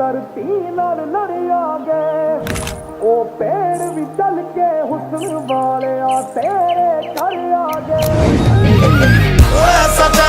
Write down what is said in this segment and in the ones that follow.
ਧਰਤੀ ਨਾਲ ਲੜਿਆ ਗਏ ਉਹ ਪੈਰ ਵੀ ਚਲ ਕੇ ਹੁਸਨ ਵਾਲਿਆ ਤੇਰੇ ਘਰ ਆ ਗਏ। ਓਏ ਸਦਾ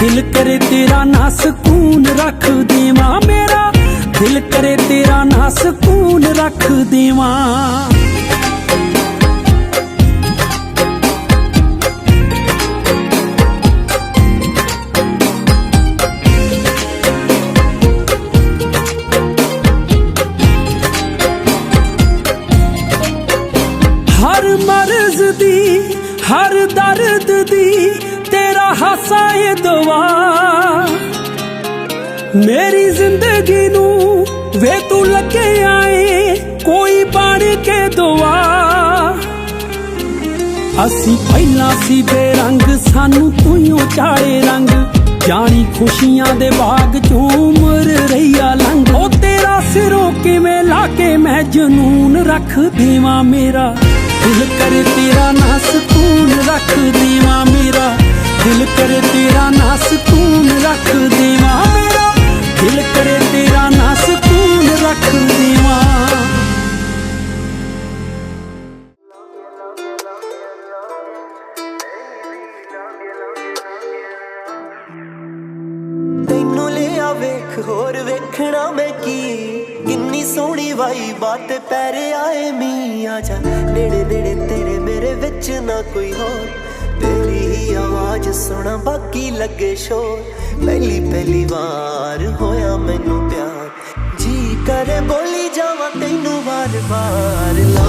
ਦਿਲ ਕਰੇ ਤੇਰਾ ਨਾ ਸਕੂਨ ਰੱਖ ਦੇਵਾਂ ਮੇਰਾ। ਦਿਲ ਕਰੇ ਤੇਰਾ ਨਾ ਸਕੂਨ ਰੱਖ ਦੇਵਾਂ। ਹਰ ਮਰਜ਼ ਦੀ, ਹਰ ਦਰਦ ਦੀ ਤੇਰਾ ਹਾਸਾ ਏ ਦਵਾ ਮੇਰੀ ਜ਼ਿੰਦਗੀ ਨੂੰ ਵੇ ਤੂੰ ਲੱਗੇ ਆਏ ਕੋਈ ਬਣ ਕੇ ਦੁਆ। ਅਸੀਂ ਪਹਿਲਾਂ ਸੀ ਬੇਰੰਗ ਸਾਨੂੰ ਤੂੰ ਹੀ ਚਾੜੇ ਰੰਗ। ਜਾਣੀ ਖੁਸ਼ੀਆਂ ਦੇ ਬਾਗ ਚੋਂ ਉਮਰ ਰਹੀਆ ਲੰਘ। ਉਹ ਤੇਰਾ ਸਿਰੋਂ ਕਿਵੇਂ ਲਾ ਕੇ ਮੈਂ ਜਨੂਨ ਰੱਖ ਦੇਵਾਂ ਮੇਰਾ? ਦਿਲ ਕਰੇ ਤੇਰਾ ਨਾ ਸਕੂਨ ਰੱਖ ਦੇਵਾਂ। ਕਰੇ ਤੇਰਾ ਨਾ ਸਕੂਨ ਰੱਖ ਦੇਵਾਂ। ਮੇਰਾ ਦਿਲ ਕਰੇ ਤੇਰਾ ਨਾ ਸਕੂਨ ਰੱਖ ਦੇਵਾਂ। ਤੈਨੂੰ ਲਿਆ ਵੇਖ, ਹੋਰ ਵੇਖਣਾ ਮੈਂ ਕੀ? ਕਿੰਨੀ ਸੋਹਣੀ ਵਾਈ ਬਾਤ ਪੈਰੇ ਆਏ ਮੀ ਆ ਜਾ। ਨੇੜੇ ਨੇੜੇ ਤੇਰੇ ਮੇਰੇ ਵਿੱਚ ਨਾ ਕੋਈ ਹੋਰ। ਤੇਰੀ ਹੀ ਆਵਾਜ਼ ਸੁਣਾ, ਬਾਕੀ ਲੱਗੇ ਸ਼ੋਰ। ਪਹਿਲੀ ਪਹਿਲੀ ਵਾਰ ਹੋਇਆ ਮੈਨੂੰ ਪਿਆਰ। ਜੀ ਕਰੇ ਬੋਲੀ ਜਾਵਾਂ ਤੈਨੂੰ ਵਾਰ ਵਾਰ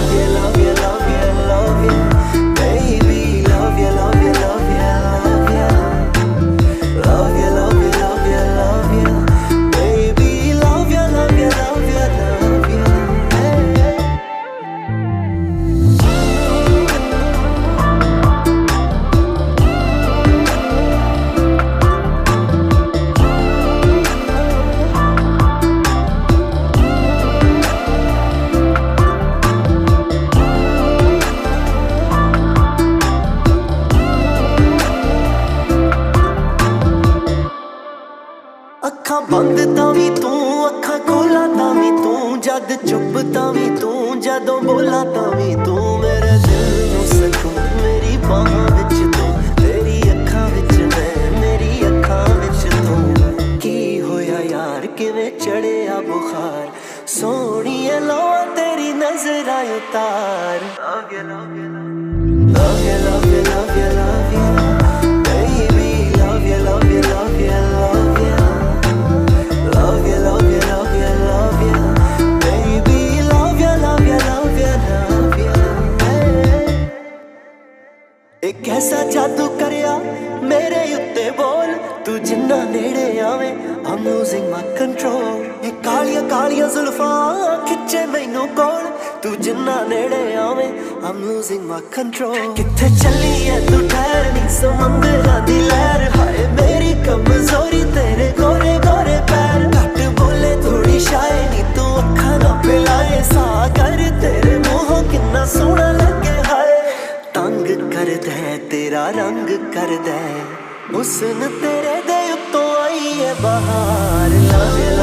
ਬੰਦ ਤਾਂ ਵੀ ਤੂੰ, ਅੱਖਾਂ ਖੋਲਾ ਤਾਂ ਵੀ ਤੂੰ, ਜਦ ਚੁੱਪ ਤਾਂ ਵੀ ਤੂੰ, ਜਦੋਂ ਬੋਲਾ ਤਾਂ ਵੀ ਤੂੰ। ਮੇਰੇ ਦਿਲ ਨੂੰ ਸਕੂਨ, ਮੇਰੀ ਬਾਹਾਂ ਵਿੱਚ ਤੂੰ, ਤੇਰੀ ਅੱਖਾਂ ਵਿੱਚ ਮੈਂ, ਮੇਰੀ ਅੱਖਾਂ ਵਿੱਚ ਤੂੰ। ਕੀ ਹੋਇਆ ਯਾਰ, ਕਿਵੇਂ ਚੜਿਆ ਬੁਖਾਰ? ਸੋਹਣੀਏ ਲੋ ਤੇਰੀ ਨਜ਼ਰਾਂ ਉਤਾਰ। love ਗਿਆ ਲਾ you love you love you love you love you baby love you love you love you ਇੱਕ ਐਸਾ ਜਾਦੂ ਕਰਿਆ ਮੇਰੇ ਉੱਤੇ ਬੋਲ ਤੂੰ ਜਿੰਨਾ ਨੇੜੇ ਆਵੇਂ I'm losing my control ਇਹ ਕਾਲੀਆਂ ਕਾਲੀਆਂ ਜ਼ੁਲਫਾਂ ਖਿੱਚੇ ਮੈਨੂੰ ਕੋਲ ਤੂੰ ਜਿੰਨਾ ਨੇੜੇ ਆਵੇਂ I'm losing my control ਕਿੱਥੇ ਚੱਲੀ ਐ ਤੂੰ ਠਹਿਰ ਨੀ ਸਮੁੰਦਰਾਂ ਦੀ ਲਹਿਰ ਹਾਏ ਮੇਰੀ ਕਮਜ਼ੋਰੀ ਤੇਰੇ ਗੋਰੇ ਗੋਰੇ ਪੈਰ ਕਰਦਾ ਹੁਸਨ ਤੇਰੇ ਦੇ ਉੱਤੋਂ ਆਈ ਹੈ ਬਹਾਰ। ਲਾ